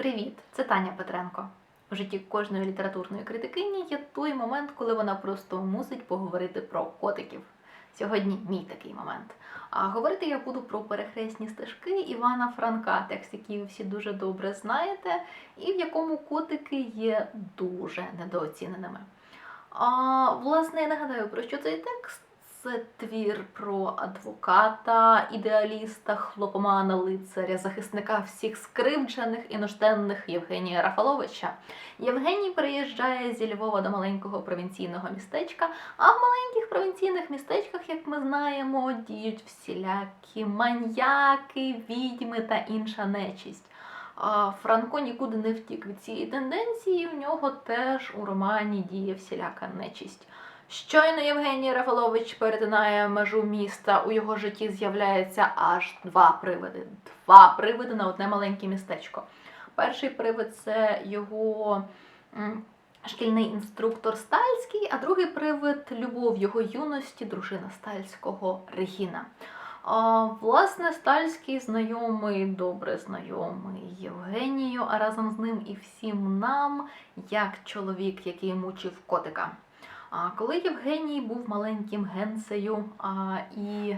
Привіт, це Таня Петренко. У житті кожної літературної критикині є той момент, коли вона просто мусить поговорити про котиків. Сьогодні мій такий момент. А говорити я буду про перехресні стежки Івана Франка, текст, який ви всі дуже добре знаєте, і в якому котики є дуже недооціненими. А, власне, я нагадаю, про що цей текст. Це твір про адвоката, ідеаліста, хлопомана, лицаря, захисника всіх скривджених і нужденних Євгенія Рафаловича. Євгеній приїжджає зі Львова до маленького провінційного містечка, а в маленьких провінційних містечках, як ми знаємо, діють всілякі маньяки, відьми та інша нечість. А Франко нікуди не втік від цієї тенденції, в нього теж у романі діє всіляка нечість. Щойно Євгеній Рафалович перетинає межу міста, у його житті з'являється аж два привиди. Два привиди на одне маленьке містечко. Перший привид це його шкільний інструктор Стальський, а другий привид любов його юності, дружина Стальського Регіна. А, власне, Стальський знайомий, добре знайомий Євгенію, а разом з ним і всім нам, як чоловік, який мучив котика. Коли Євгеній був маленьким генсею і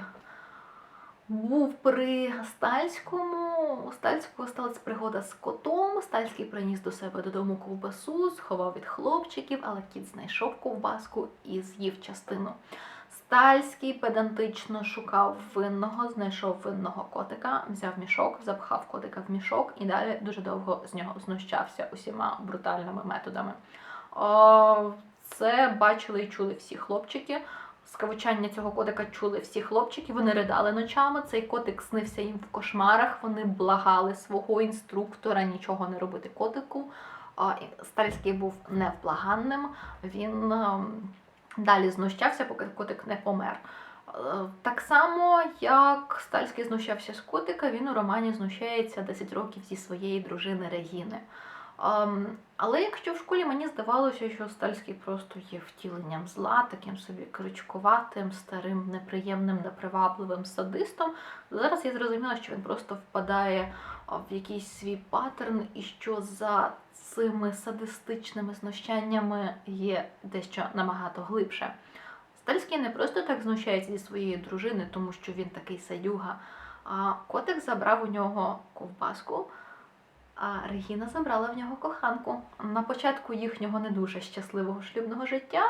був при Стальському, у Стальського сталася пригода з котом. Стальський приніс до себе додому ковбасу, сховав від хлопчиків, але кіт знайшов ковбаску і з'їв частину. Стальський педантично шукав винного, знайшов винного котика, взяв мішок, запхав котика в мішок і далі дуже довго з нього знущався усіма брутальними методами. Це бачили і чули всі хлопчики. Скавучання цього котика чули всі хлопчики. Вони ридали ночами. Цей котик снився їм в кошмарах. Вони благали свого інструктора нічого не робити котику. Стальський був невблаганним. Він далі знущався, поки котик не помер. Е, Так само, як Стальський знущався з котика, він у романі знущається 10 років зі своєї дружини Регіни. Але якщо в школі мені здавалося, що Стальський просто є втіленням зла, таким собі крючкуватим, старим, неприємним, непривабливим садистом, то зараз я зрозуміла, що він просто впадає в якийсь свій паттерн, і що за цими садистичними знущаннями є дещо набагато глибше. Стальський не просто так знущається зі своєї дружини, тому що він такий садюга. А котик забрав у нього ковбаску. А Регіна забрала в нього коханку. На початку їхнього не дуже щасливого шлюбного життя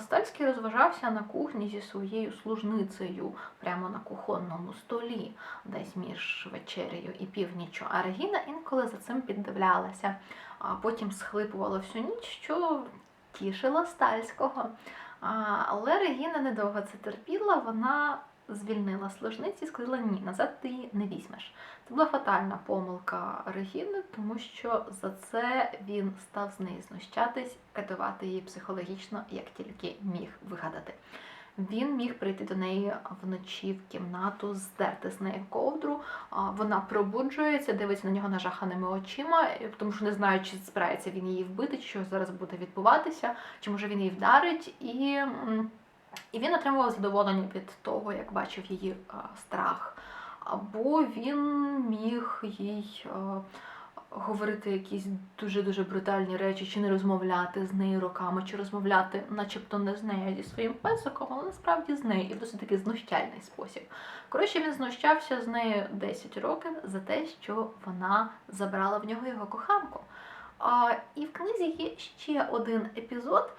Стальський розважався на кухні зі своєю служницею прямо на кухонному столі, десь між вечерею і північчю. А Регіна інколи за цим піддивлялася, а потім схлипувала всю ніч, що тішила Стальського. Але Регіна недовго це терпіла, вона звільнила служниці і сказала: ні, назад ти її не візьмеш. Це була фатальна помилка Регіни, тому що за це він став з неї знущатись, катувати її психологічно, як тільки міг вигадати. Він міг прийти до неї вночі в кімнату, здерти з неї ковдру. Вона пробуджується, дивиться на нього нажаханими очима, е, тому що не знає, чи збирається він її вбити, що зараз буде відбуватися, чи може він її вдарить. І, і він отримував задоволення від того, як бачив її а, страх або він міг їй е, говорити якісь дуже-дуже брутальні речі, чи не розмовляти з нею роками, чи розмовляти, начебто не з нею, а зі своїм песиком, але насправді з нею і в досить такий знущальний спосіб. Коротше, він знущався з нею 10 років за те, що вона забрала в нього його коханку. І в книзі є ще один епізод,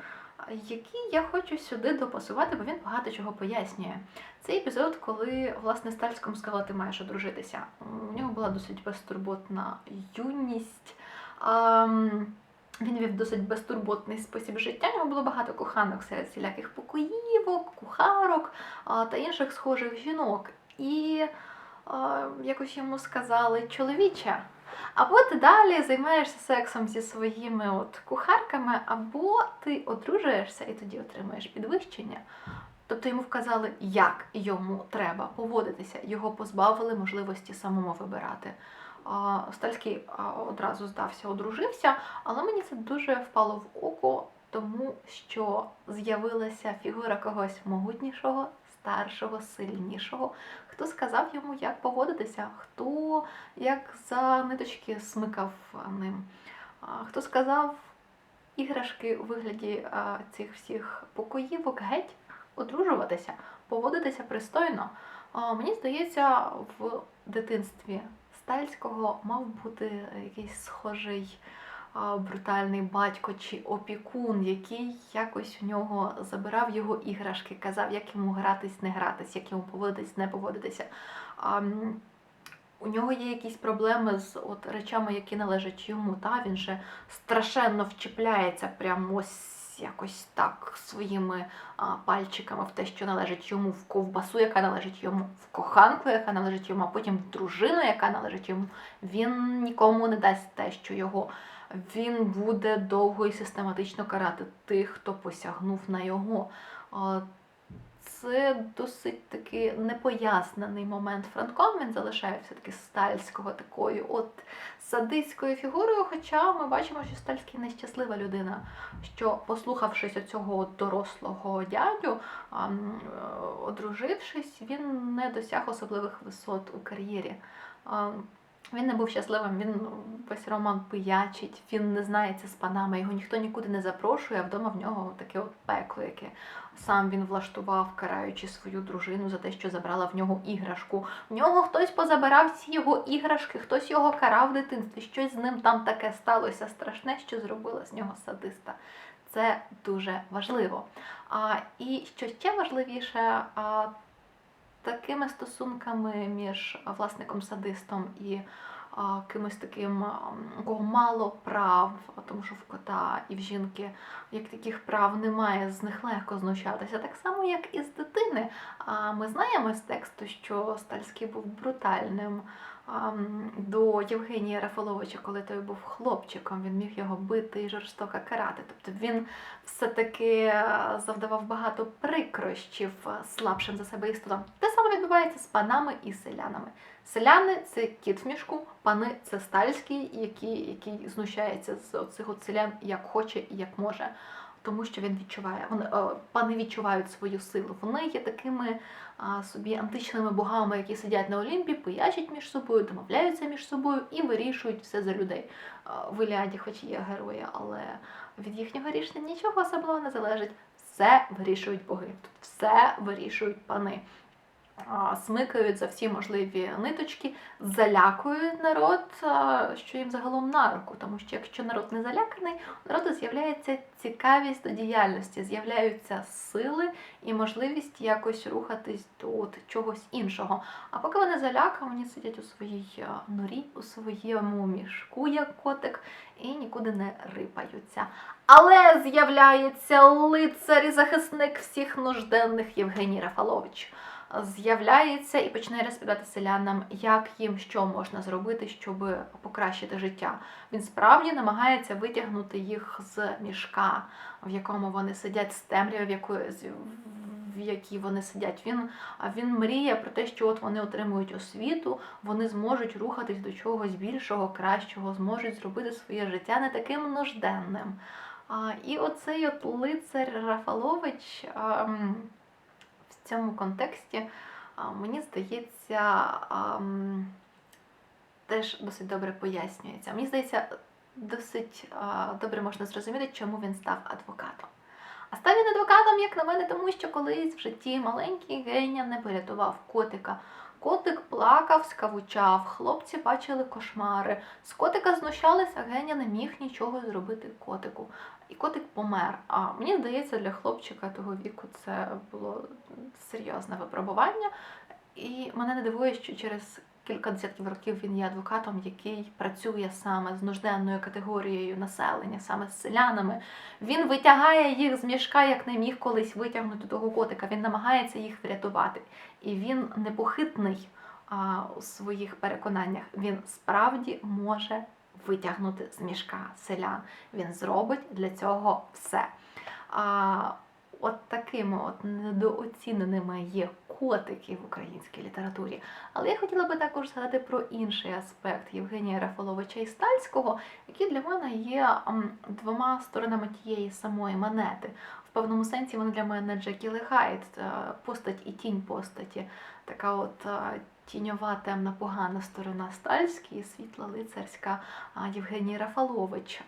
який я хочу сюди допасувати, бо він багато чого пояснює. Це епізод, коли власне Стальському сказала, ти маєш одружитися. У нього була досить безтурботна юність. Він вів досить безтурботний спосіб життя. У нього було багато коханок серед всіляких покоївок, кухарок та інших схожих жінок. І якось йому сказали чоловіче. Або ти далі займаєшся сексом зі своїми от кухарками, або ти одружуєшся і тоді отримаєш підвищення. Тобто йому вказали, як йому треба поводитися. Його позбавили можливості самому вибирати. А, Стальський а, одразу здався, одружився, але мені це дуже впало в око, тому що з'явилася фігура когось могутнішого, старшого, сильнішого, хто сказав йому, як поводитися, хто як за ниточки смикав ним, хто сказав іграшки у вигляді цих всіх покоївок? Геть одружуватися, поводитися пристойно. Мені здається, в дитинстві Стальського мав бути якийсь схожий брутальний батько чи опікун, який якось у нього забирав його іграшки, казав, як йому гратись, не гратись, як йому поводитись, не поводитися. У нього є якісь проблеми з от речами, які належать йому. Та? Він же страшенно вчіпляється прямо ось якось так своїми а, пальчиками в те, що належить йому, в ковбасу, яка належить йому, в коханку, яка належить йому, а потім в дружину, яка належить йому. Він нікому не дасть те, що його. Він буде довго і систематично карати тих, хто посягнув на його. Це досить таки непояснений момент Франком. Він залишає все-таки стальського такою от садистською фігурою. Хоча ми бачимо, що Стальський нещаслива людина, що, послухавшись оцього дорослого дядю, одружившись, він не досяг особливих висот у кар'єрі. Він не був щасливим, він весь роман пиячить, він не знається з панами, його ніхто нікуди не запрошує, а вдома в нього таке от пекло, яке сам він влаштував, караючи свою дружину за те, що забрала в нього іграшку. В нього хтось позабирав всі його іграшки, хтось його карав в дитинстві, щось з ним там таке сталося страшне, що зробило з нього садиста. Це дуже важливо. А, і що ще важливіше, а, такими стосунками між власником-садистом і а, кимось таким, у кого мало прав, тому що в кота і в жінки як таких прав немає, з них легко знущатися. Так само, як і з дитини. А ми знаємо з тексту, що Стальський був брутальним до Євгенія Рафаловича, коли той був хлопчиком, він міг його бити і жорстоко карати. Тобто він все-таки е, завдавав багато прикрощів е, слабшим за себе істотам. Те саме відбувається з панами і селянами. Селяни це кіт в мішку, пани це стальський, який, який знущається з оцих от селян як хоче і як може. Тому що він відчуває, вони е, пани відчувають свою силу. Вони є такими а, собі античними богами, які сидять на Олімпі, пиячать між собою, домовляються між собою і вирішують все за людей. А, В Іліаді, хоч є герої, але від їхнього рішення нічого особливого не залежить. Все вирішують боги, тут все вирішують пани. Смикають за всі можливі ниточки, залякують народ, що їм загалом на руку. Тому що якщо народ не заляканий, у народу з'являється цікавість до діяльності, з'являються сили і можливість якось рухатись до чогось іншого. А поки вони залякані, сидять у своїй норі, у своєму мішку, як котик, і нікуди не рипаються. Але з'являється лицар і захисник всіх нужденних Євгеній Рафалович. З'являється і починає розповідати селянам, як їм що можна зробити, щоб покращити життя. Він справді намагається витягнути їх з мішка, в якому вони сидять, з темряви, в якої в якій вони сидять. Він, він мріє про те, що от вони отримують освіту, вони зможуть рухатись до чогось більшого, кращого, зможуть зробити своє життя не таким нужденним. А, і оцей от лицар Рафалович а, м, в цьому контексті, мені здається, теж досить добре пояснюється. Мені здається, досить добре можна зрозуміти, чому він став адвокатом. А став він адвокатом, як на мене, тому що колись в житті маленький геня не порятував котика. Котик плакав, скавучав, хлопці бачили кошмари. З котика знущались, а Геня не міг нічого зробити котику. І котик помер. А мені здається, для хлопчика того віку це було серйозне випробування. І мене не дивує, що через кілька десятків років він є адвокатом, який працює саме з нужденною категорією населення, саме з селянами. Він витягає їх з мішка, як не міг колись витягнути того котика. Він намагається їх врятувати. І він непохитний а, у своїх переконаннях. Він справді може витягнути з мішка селян. Він зробить для цього все. А, от такими от недооціненими є котики в українській літературі. Але я хотіла би також згадати про інший аспект Євгенія Рафаловича Стальського, які для мене є двома сторонами тієї самої монети. В певному сенсі вони для мене Джекіл і Хайд, е, постать і тінь постаті. Така от е, тіньова, темна, погана сторона Стальський, і світла лицарська Євгеній Рафалович.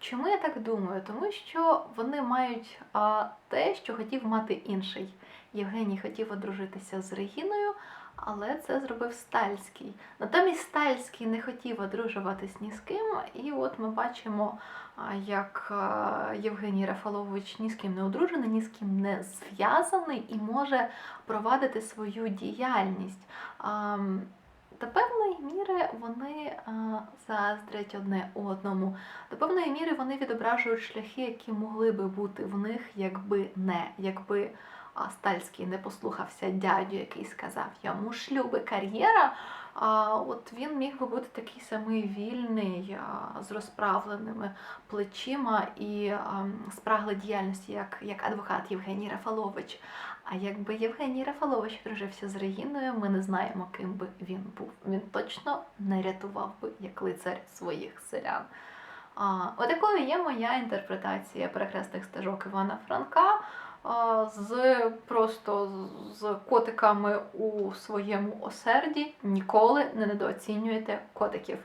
Чому я так думаю? Тому що вони мають те, що хотів мати інший. Євгеній хотів одружитися з Регіною, але це зробив Стальський. Натомість Стальський не хотів одружуватись ні з ким, і от ми бачимо, як Євгеній Рафалович ні з ким не одружений, ні з ким не зв'язаний і може провадити свою діяльність. До певної міри вони заздрять одне одному. До певної міри вони відображують шляхи, які могли би бути в них, якби не, якби Стальський не послухався дядю, який сказав йому шлюби кар'єра. От він міг би бути такий самий вільний, з розправленими плечима і а, спраглий діяльності, як, як адвокат Євгеній Рафалович. А якби Євгеній Рафалович дружився з Регіною, ми не знаємо, ким би він був. Він точно не рятував би як лицар своїх селян. Отакою є моя інтерпретація перехресних стежок Івана Франка. З просто з- котиками у своєму осерді ніколи не недооцінюєте котиків.